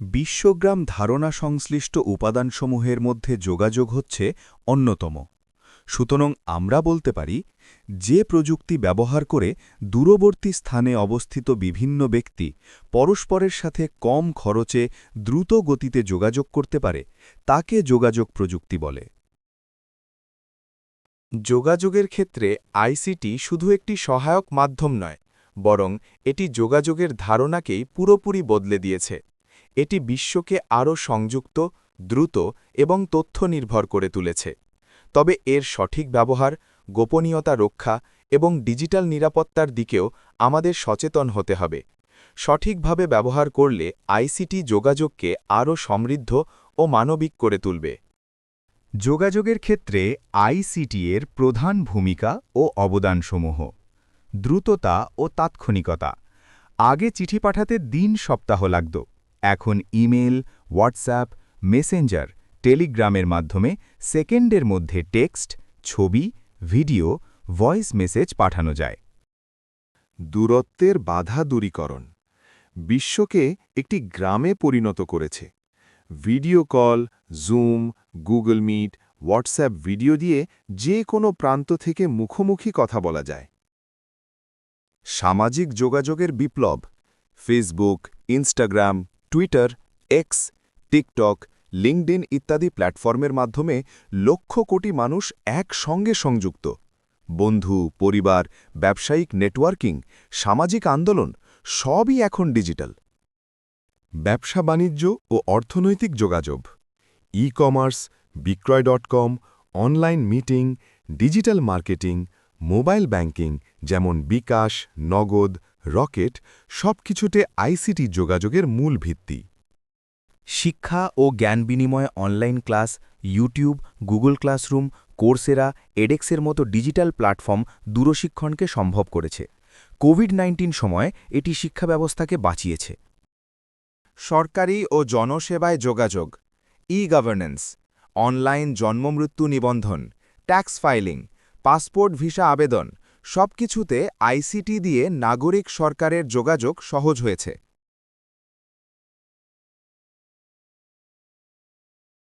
বিশ্বগ্রাম ধারণা সংশ্লিষ্ট উপাদানসমূহের মধ্যে যোগাযোগ হচ্ছে অন্যতম। সুতরাং আমরা বলতে পারি, যে প্রযুক্তি ব্যবহার করে দূরবর্তী স্থানে অবস্থিত বিভিন্ন ব্যক্তি পরস্পরের সাথে কম খরচে দ্রুত গতিতে যোগাযোগ করতে পারে, তাকে যোগাযোগ প্রযুক্তি বলে। যোগাযোগের ক্ষেত্রে আইসিটি শুধু একটি সহায়ক মাধ্যম নয়, বরং এটি যোগাযোগের ধারণাকেই পুরোপুরি বদলে দিয়েছে। এটি বিশ্বকে আরও সংযুক্ত, দ্রুত এবং তথ্য নির্ভর করে তুলেছে। তবে এর সঠিক ব্যবহার, গোপনীয়তা রক্ষা এবং ডিজিটাল নিরাপত্তার দিকেও আমাদের সচেতন হতে হবে। সঠিকভাবে ব্যবহার করলে আইসিটি যোগাযোগকে আরও সমৃদ্ধ ও মানবিক করে তুলবে। যোগাযোগের ক্ষেত্রে আইসিটি এর প্রধান ভূমিকা ও অবদানসমূহ। দ্রুততা ও তাৎক্ষণিকতা। আগে চিঠি পাঠাতে দিন সপ্তাহ লাগত। এখন ইমেল, হোয়াটসঅ্যাপ, মেসেঞ্জার, টেলিগ্রামের মাধ্যমে সেকেন্ডের মধ্যে টেক্সট, ছবি, ভিডিও, ভয়েস মেসেজ পাঠানো যায়। দূরত্বের বাধা দূরীকরণ। বিশ্বকে একটি গ্রামে পরিণত করেছে। Video call, Zoom, Google Meet, WhatsApp video দিয়ে যে কোনো প্রান্ত থেকে মুখোমুখি কথা বলা যায়। সামাজিক যোগাযোগের বিপ্লব। Facebook, Instagram Twitter X TikTok LinkedIn ইত্যাদি প্ল্যাটফর্মের মাধ্যমে লক্ষ কোটি মানুষ একসঙ্গে সংযুক্ত। বন্ধু, পরিবার, ব্যবসায়িক নেটওয়ার্কিং সামাজিক আন্দোলন, সবই এখন ডিজিটাল ব্যবসা বাণিজ্য ও অর্থনৈতিক যোগাযোগ e commerce Bikroy dot com online meeting digital marketing mobile banking যেমন বিকাশ, নগদ রকেট সবকিছুতে আইসিটি যোগাযোগের মূল ভিত্তি। শিক্ষা ও জ্ঞান বিনিময় online class, YouTube, Google classroom, Coursera, এডেক্সের মতো ডিজিটাল প্ল্যাটফর্ম দূরশিক্ষণকে সম্ভব করেছে। কোভিড নাইন্টিন সময়ে এটি শিক্ষা ব্যবস্থাকে বাঁচিয়েছে। সরকারি ও জনসেবায় যোগাযোগ ই গভর্নেন্স অনলাইন জন্মমৃত্যু নিবন্ধন ট্যাক্স ফাইলিং পাসপোর্ট ভিসা আবেদন সবকিছুতে আইসিটি দিয়ে নাগরিক সরকারের যোগাযোগ সহজ হয়েছে।